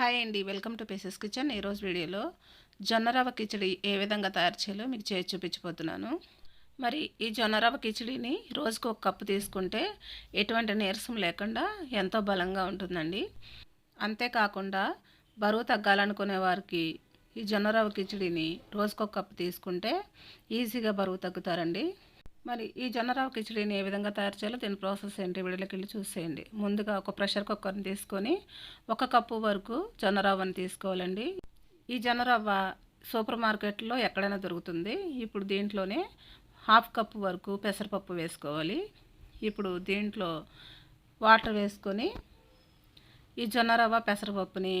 Hi అండి. Welcome to Paces kitchen. ఈరోజు వీడియోలో జొన్నరవ కిచడి ఏ విధంగా తయారు చేయాలో మీకు చేసి చూపించిపోతున్నాను మరి ఈ జొన్నరవ కిచడిని రోజుకు ఒక కప్పు తీసుకుంటే ఎటువంటి నీరసం లేకుండా ఎంతో బలంగా ఉంటుందండి. అంతేకాకుండా బరువు తగ్గాలనుకునే వారికి ఈ జొన్నరవ కిచడిని రోజుకొక కప్పు తీసుకుంటే ఈజీగా బరువు తగ్గుతారండి. మరి ఈ జొన్నరవ కిచడీని ఏ విధంగా తయారు చేయాలో దీని ప్రాసెస్ ఏంటి? వీడియోకి వెళ్ళి చూసేయండి. ముందుగా ఒక ప్రెషర్ కుక్కర్ని తీసుకొని ఒక కప్పు వరకు జొన్నరవ్వని తీసుకోవాలండి. ఈ జొన్నరవ్వ సూపర్ మార్కెట్లో ఎక్కడైనా దొరుకుతుంది. ఇప్పుడు దీంట్లోనే హాఫ్ కప్పు వరకు పెసరపప్పు వేసుకోవాలి. ఇప్పుడు దీంట్లో వాటర్ వేసుకొని ఈ జొన్నరవ్వ పెసరపప్పుని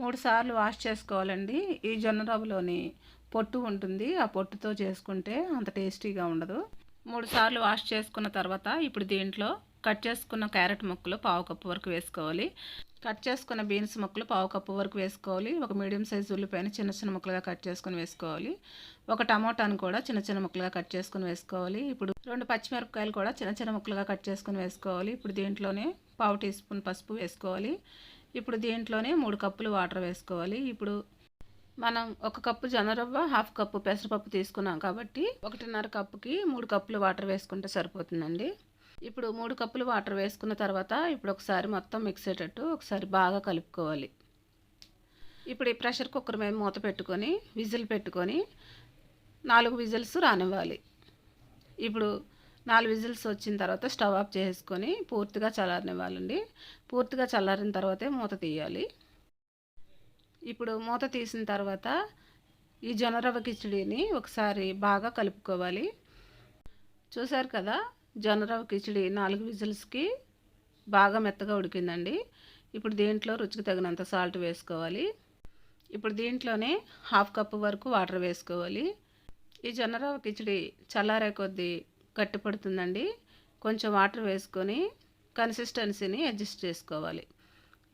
మూడు సార్లు వాష్ చేసుకోవాలండి. ఈ జొన్నరవ్వలోని పొట్టు ఉంటుంది. ఆ పొట్టుతో చేసుకుంటే అంత టేస్టీగా ఉండదు. మూడు సార్లు వాష్ చేసుకున్న తర్వాత ఇప్పుడు దీంట్లో కట్ చేసుకున్న క్యారెట్ ముక్కలు పావు కప్పు వరకు వేసుకోవాలి. కట్ చేసుకున్న బీన్స్ ముక్కలు పావు కప్పు వరకు వేసుకోవాలి. ఒక మీడియం సైజు ఉల్లిపాయని చిన్న చిన్న ముక్కలుగా కట్ చేసుకుని వేసుకోవాలి. ఒక టమోటాను కూడా చిన్న చిన్న ముక్కలుగా కట్ చేసుకుని వేసుకోవాలి. ఇప్పుడు రెండు పచ్చిమిరపకాయలు కూడా చిన్న చిన్న ముక్కలుగా కట్ చేసుకుని వేసుకోవాలి. ఇప్పుడు దీంట్లోనే పావు టీ స్పూన్ పసుపు వేసుకోవాలి. ఇప్పుడు దీంట్లోనే మూడు కప్పులు వాటర్ వేసుకోవాలి. ఇప్పుడు మనం ఒక కప్పు జొన్నరవ్వ హాఫ్ కప్పు పెసరపప్పు తీసుకున్నాం కాబట్టి ఒకటిన్నర కప్పుకి మూడు కప్పులు వాటర్ వేసుకుంటే సరిపోతుందండి. ఇప్పుడు మూడు కప్పులు వాటర్ వేసుకున్న తర్వాత ఇప్పుడు ఒకసారి మొత్తం మిక్స్ అయ్యేటట్టు ఒకసారి బాగా కలుపుకోవాలి. ఇప్పుడు ఈ ప్రెషర్ కుక్కర్ మీద మూత పెట్టుకొని విజిల్ పెట్టుకొని నాలుగు విజిల్స్ రానివ్వాలి. ఇప్పుడు నాలుగు విజిల్స్ వచ్చిన తర్వాత స్టవ్ ఆఫ్ చేసుకొని పూర్తిగా చల్లారనివ్వాలండి. పూర్తిగా చల్లారిన తర్వాతే మూత తీయాలి. ఇప్పుడు మూత తీసిన తర్వాత ఈ జొన్నరవ్వ కిచడీని ఒకసారి బాగా కలుపుకోవాలి. చూసారు కదా జొన్నరవ్వ కిచడీ నాలుగు విజిల్స్కి బాగా మెత్తగా ఉడికిందండి. ఇప్పుడు దీంట్లో రుచికి తగినంత సాల్ట్ వేసుకోవాలి. ఇప్పుడు దీంట్లోనే హాఫ్ కప్పు వరకు వాటర్ వేసుకోవాలి. ఈ జొన్నరవ్వ కిచడీ చల్లారే కొద్దీ గట్టిపడుతుందండి. కొంచెం వాటర్ వేసుకొని కన్సిస్టెన్సీని అడ్జస్ట్ చేసుకోవాలి.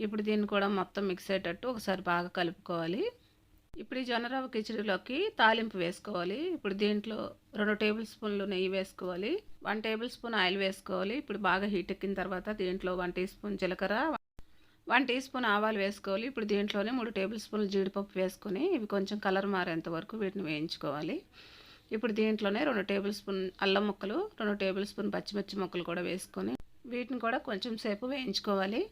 ఇప్పుడు దీన్ని కూడా మొత్తం మిక్స్ అయ్యేటట్టు ఒకసారి బాగా కలుపుకోవాలి. ఇప్పుడు ఈ జొన్నరవ్వ కిచడీలోకి తాలింపు వేసుకోవాలి. ఇప్పుడు దీంట్లో రెండు టేబుల్ స్పూన్లు నెయ్యి వేసుకోవాలి. వన్ టేబుల్ స్పూన్ ఆయిల్ వేసుకోవాలి. ఇప్పుడు బాగా హీట్ ఎక్కిన తర్వాత దీంట్లో వన్ టీ స్పూన్ జీలకర్ర వన్ టీ స్పూన్ ఆవాలు వేసుకోవాలి. ఇప్పుడు దీంట్లోనే మూడు టేబుల్ స్పూన్లు జీడిపప్పు వేసుకొని ఇవి కొంచెం కలర్ మారేంత వరకు వీటిని వేయించుకోవాలి. ఇప్పుడు దీంట్లోనే రెండు టేబుల్ స్పూన్ అల్లం ముక్కలు రెండు టేబుల్ స్పూన్ పచ్చిమిర్చి ముక్కలు కూడా వేసుకొని వీటిని కూడా కొంచెం సేపు వేయించుకోవాలి.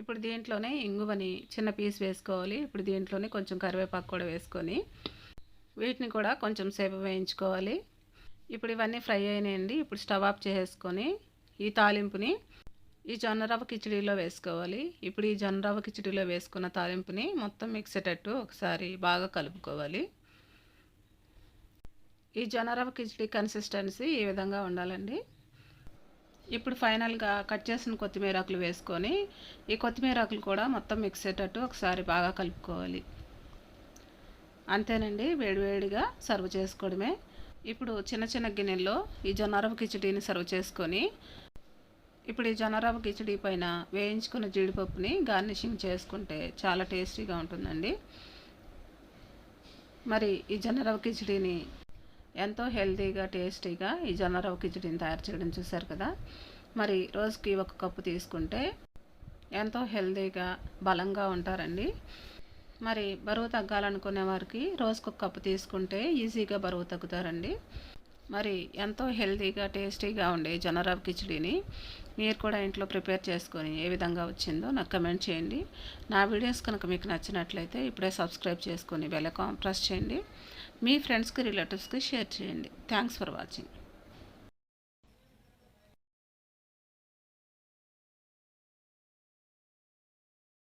ఇప్పుడు దీంట్లోనే ఇంగువని చిన్న పీస్ వేసుకోవాలి. ఇప్పుడు దీంట్లోనే కొంచెం కరివేపాకు కూడా వేసుకొని వీటిని కూడా కొంచెం సేపు వేయించుకోవాలి. ఇప్పుడు ఇవన్నీ ఫ్రై అయినాయండి. ఇప్పుడు స్టవ్ ఆఫ్ చేసుకొని ఈ తాలింపుని ఈ జొన్నరవ్వ కిచడీలో వేసుకోవాలి. ఇప్పుడు ఈ జొన్నరవ్వ కిచడీలో వేసుకున్న తాలింపుని మొత్తం మిక్సేటట్టు ఒకసారి బాగా కలుపుకోవాలి. ఈ జొన్నరవ్వ కిచడీ కన్సిస్టెన్సీ ఈ విధంగా ఉండాలండి. ఇప్పుడు ఫైనల్గా కట్ చేసిన కొత్తిమీర ఆకులు వేసుకొని ఈ కొత్తిమీర ఆకులు కూడా మొత్తం మిక్స్ అయ్యేటట్టు ఒకసారి బాగా కలుపుకోవాలి. అంతేనండి వేడివేడిగా సర్వ్ చేసుకోవడమే. ఇప్పుడు చిన్న చిన్న గిన్నెల్లో ఈ జొన్నరవ కిచడీని సర్వ్ చేసుకొని ఇప్పుడు ఈ జొన్నరవ కిచడీ పైన వేయించుకున్న జీడిపప్పుని గార్నిషింగ్ చేసుకుంటే చాలా టేస్టీగా ఉంటుందండి. మరి ఈ జొన్నరవ కిచడీని ఎంతో హెల్తీగా టేస్టీగా ఈ జొన్న రవ్వ కిచడీని తయారు చేయడం చూశారు కదా. మరి రోజుకి ఒక కప్పు తీసుకుంటే ఎంతో హెల్తీగా బలంగా ఉంటారండి. మరి బరువు తగ్గాలనుకునే వారికి రోజుకు ఒక కప్పు తీసుకుంటే ఈజీగా బరువు తగ్గుతారండి. మరి ఎంతో హెల్తీగా టేస్టీగా ఉండే జొన్నరవ్వ కిచడీని మీరు కూడా ఇంట్లో ప్రిపేర్ చేసుకొని ఏ విధంగా వచ్చిందో నాకు కమెంట్ చేయండి. నా వీడియోస్ కనుక మీకు నచ్చినట్లయితే ఇప్పుడే సబ్స్క్రైబ్ చేసుకొని బెల్ ప్రెస్ చేయండి. మీ ఫ్రెండ్స్కి రిలేటివ్స్కి షేర్ చేయండి. Thanks for watching